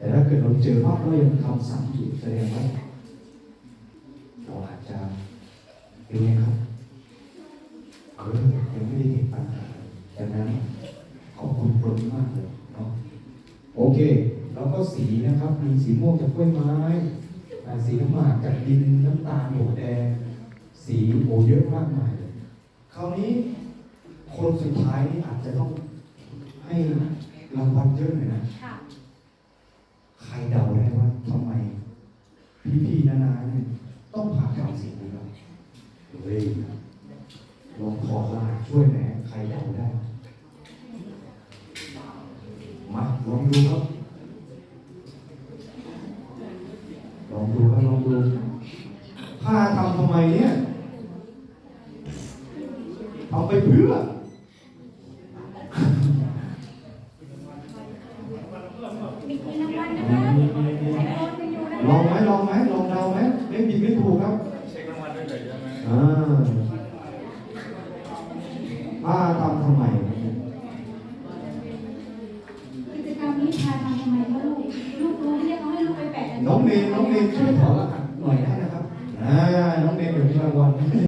แต่ถ้าเกิดเราเจอว่าเรายังทำซ้ำอยู่แสดงว่าเราอาจจะเป็นไงครับเออยังไม่ได้เห็นปัญหาดังนั้นขอบคุณโปรดมากเลยเนาะโอเค แล้วก็สีนะครับ มีสีม่วงจากกล้วยไม้สีน้ำหมากจากดินน้ำตาลหมูแดง สีโอเยอะมากมายเลยคราวนี้คนสุดท้ายนี่อาจจะต้องให้รางวัลเยอะหน่อยนะ พี่ๆนานาเนี่ยต้องผ่าทำสิ่งนี้ครับเฮ้ยลองขอคนช่วยหนใครเดาได้ มาลองดูครับ ลองดูครับลองดูผ้าทำทำไมเนี่ยเอาไปเพื่อมีมีรางวัลนะ ลคะองไหมลองไหมลองเดาไหมไม่ผิดไม่ถูกครับเช็ครางวัลด้วยเลยได้ไหมอ่าผ้าทำทำไมกิจกรรมนี้พาทำทำไมคะลูกลูกรู้เรียกเขาให้ลูกไปแปะน้องเนนน้องเนนช่วยถอดรหัสหน่อยได้นะครับอ่าน้องเนนเดี๋ยวมีรางวัล